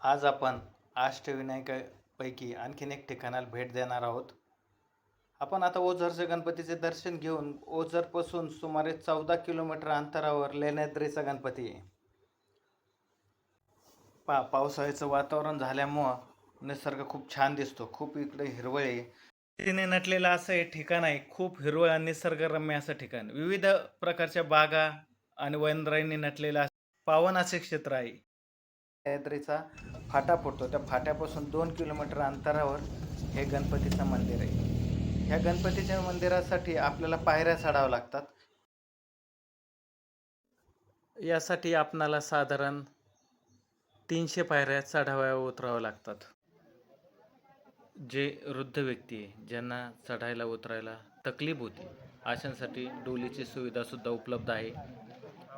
आज आपण अष्टविनायकापैकी आणखीन एक ठिकाणाला भेट देणार आहोत. आपण आता ओझरचे गणपतीचे दर्शन घेऊन ओझरपासून सुमारे चौदा किलोमीटर अंतरावर लेण्याद्रीचा गणपती. आहे पा पावसाळ्याचं वातावरण झाल्यामुळं निसर्ग खूप छान दिसतो. खूप इकडे हिरवळ आहे. तिने नटलेलं असं हे ठिकाण आहे. खूप हिरवळ आणि निसर्गरम्य असं ठिकाण. विविध प्रकारच्या बागा आणि वनराईंनी नटलेलं पावन असे क्षेत्र आहे. सह्याद्रीचा फाटा पडतो. त्या फाट्यापासून दोन किलोमीटर अंतरावर हे गणपतीचं मंदिर आहे. ह्या गणपतीच्या मंदिरासाठी आपल्याला पायऱ्या चढाव्या लागतात. यासाठी आपणाला साधारण तीनशे पायऱ्या चढाव्या उतराव्या लागतात. जे वृद्ध व्यक्ती आहे ज्यांना चढायला उतरायला तकलीफ होती अशांसाठी डोलीची सुविधासुद्धा उपलब्ध आहे.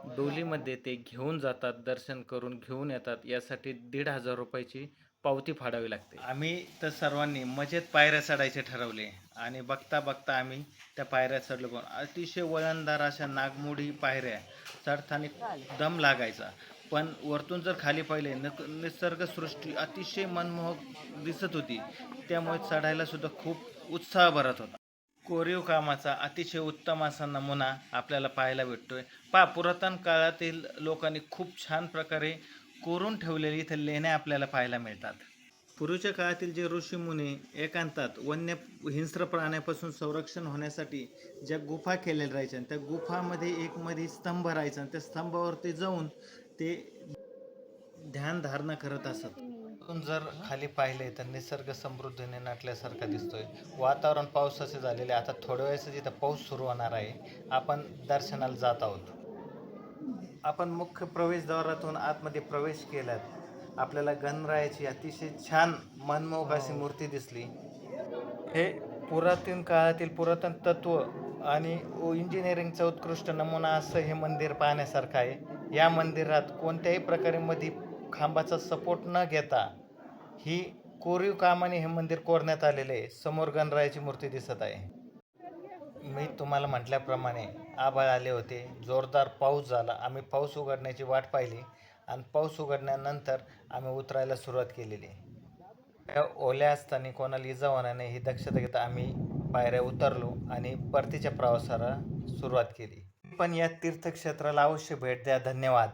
डोलीमध्ये ते घेऊन जातात दर्शन करून घेऊन येतात. यासाठी दीड हजार रुपयाची पावती फाडावी लागते. आम्ही तर सर्वांनी मजेत पायऱ्या चढायचे ठरवले. आणि बघता बघता आम्ही त्या पायऱ्या चढलो पण अतिशय वळणदार अशा नागमोडी पायऱ्या चढताना दम लागायचा. पण वरतून जर खाली पाहिले नक निसर्गसृष्टी अतिशय मनमोहक दिसत होती. त्यामुळे चढायला सुद्धा खूप उत्साह भरत होता. कोरीव कामाचा अतिशय उत्तम असा नमुना आपल्याला पाहायला भेटतोय. पा पुरातन काळातील लोकांनी खूप छान प्रकारे कोरून ठेवलेली इथं लेण्या आपल्याला पाहायला मिळतात. पूर्वीच्या काळातील जे ऋषीमुनी एकांतात वन्य हिंस्र प्राण्यापासून संरक्षण होण्यासाठी ज्या गुफा केलेल्या राहायच्या त्या गुफामध्ये एक मध्ये स्तंभ राहायचा आणि त्या स्तंभावरती जाऊन ते ध्यान धारणा करत असत. आपण जर खाली पाहिले तर निसर्ग समृद्धीने नटल्यासारखा दिसतोय. वातावरण पावसाचे झालेले आता थोड्या वेळेस इथं पाऊस सुरू होणार आहे. आपण दर्शनाला जात आहोत. आपण मुख्य प्रवेशद्वारातून आतमध्ये प्रवेश केलात. आपल्याला गणरायाची अतिशय छान मनमोहक अशी मूर्ती दिसली. हे पुरातन काळातील पुरातन तत्व आणि इंजिनिअरिंगचा उत्कृष्ट नमुना असं हे मंदिर पाहण्यासारखं आहे. या मंदिरात कोणत्याही प्रकारे मध्ये खांबाचा सपोर्ट न घेता ही कोरीव कामाने हे मंदिर कोरण्यात आलेले आहे समोर गणरायाची मूर्ती दिसत आहे. मी तुम्हाला म्हटल्याप्रमाणे आभाळ आले होते. जोरदार पाऊस झाला. आम्ही पाऊस उघडण्याची वाट पाहिली आणि पाऊस उघडल्यानंतर आम्ही उतरायला सुरुवात केलेली. या ओल्या असताना कोणाला इजा होणार नाही ही दक्षता घेता आम्ही पायऱ्या उतरलो आणि परतीच्या प्रवासाला सुरुवात केली. पण या तीर्थक्षेत्राला अवश्य भेट द्या. धन्यवाद.